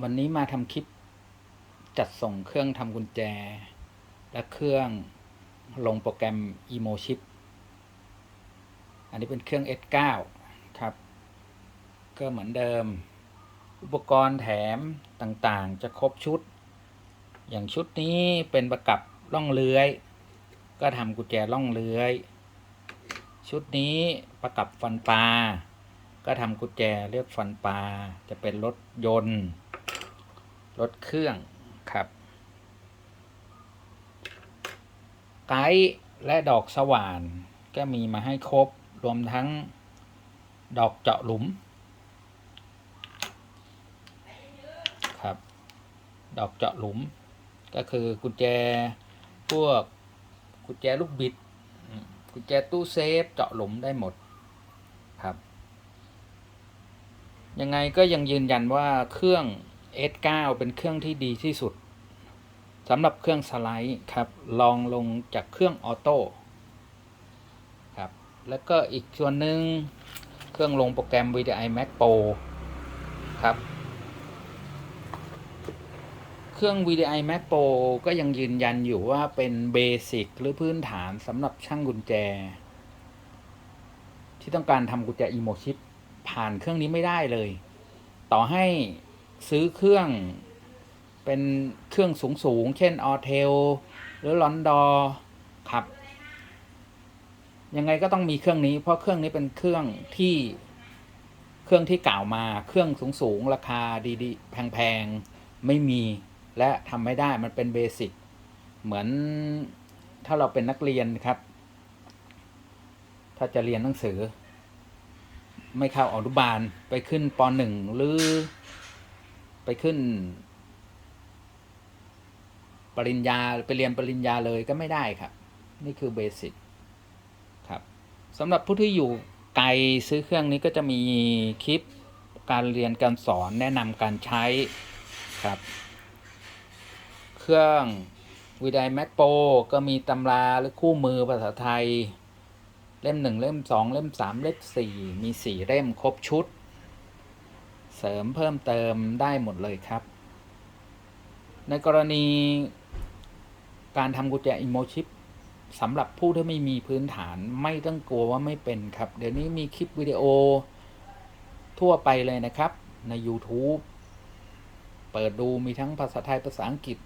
วันนี้มาทำคลิปจัดส่งเครื่องทำกุญแจ และเครื่องลงโปรแกรม Emo Chip อันนี้เป็นเครื่อง S9 ครับ ก็เหมือนเดิม อุปกรณ์แถมต่างๆ จะครบชุด อย่างชุดนี้เป็นประกับล่องเลื้อย ก็ทำกุญแจล่องเลื้อย ชุดนี้ประกับฟันปลา ก็ทำกุญแจเรียกฟันปลาจะเป็นรถยนต์ รถเครื่องครับ ไกด์และดอกสว่าน ก็มีมาให้ครบ รวมทั้งดอกเจาะหลุม ครับ ดอกเจาะหลุม ก็คือกุญแจพวกกุญแจลูกบิด กุญแจตู้เซฟเจาะหลุมได้หมดครับ ยังไงก็ยังยืนยันว่าเครื่อง S9 เป็นเครื่องที่ดีที่สุดสำหรับเครื่องสไลด์ครับลองลงจากเครื่องออโต้ครับแล้วก็อีกส่วนหนึ่งเครื่องลงโปรแกรม VDI Max Pro ครับ เครื่อง VDI Max Pro ก็ยังยืนยันอยู่ว่าเป็นเบสิกหรือพื้นฐานสำหรับช่างกุญแจ ที่ต้องการทำกุญแจ Emo Chip ผ่านเครื่องนี้ไม่ได้เลย ต่อให้ ซื้อเครื่องเป็นเครื่องสูงสูงๆเช่นออเทลหรือลอนดอครับ ยังไงก็ต้องมีเครื่องนี้ เพราะเครื่องนี้เป็นเครื่องที่เครื่องที่กล่าวมาเครื่องสูงสูงๆราคาดีๆ แพงๆ ไม่มีและทำไม่ได้มันเป็นเบสิกเหมือนถ้าเราเป็นนักเรียนครับ ถ้าจะเรียนหนังสือ ไม่เข้าอนุบาลไปขึ้นปหนึ่งหรือ ไปขึ้น ปริญญาไปเรียนปริญญาเลยก็ไม่ได้ครับ นี่คือเบสิกครับสำหรับผู้ที่อยู่ไกลซื้อเครื่องนี้ก็จะมีคลิปการเรียนการสอนแนะนำการใช้ครับ เครื่องวีด i แม c โปก็มีตำราหรือคู่มือภาษาไทย เล่มหนึ่งเล่มสองเล่มสามเล่มสี่มีสี่เล่มครบชุด เสริมเพิ่มเติมได้หมดเลยครับ ในกรณีการทำกุญแจอิโมชิปสำหรับผู้ที่ไม่มีพื้นฐานไม่ต้องกลัวว่าไม่เป็นครับ เดี๋ยวนี้มีคลิปวิดีโอทั่วไปเลยนะครับ ใน YouTube เปิดดูมีทั้งภาษาไทยภาษาอังกฤษ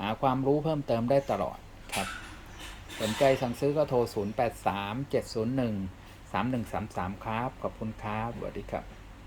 หาความรู้เพิ่มเติมได้ตลอดครับ สนใจสั่งซื้อก็โทร 0 8 3 7 0 1 3 1 3 3 ครับ ขอบคุณครับสวัสดีครับ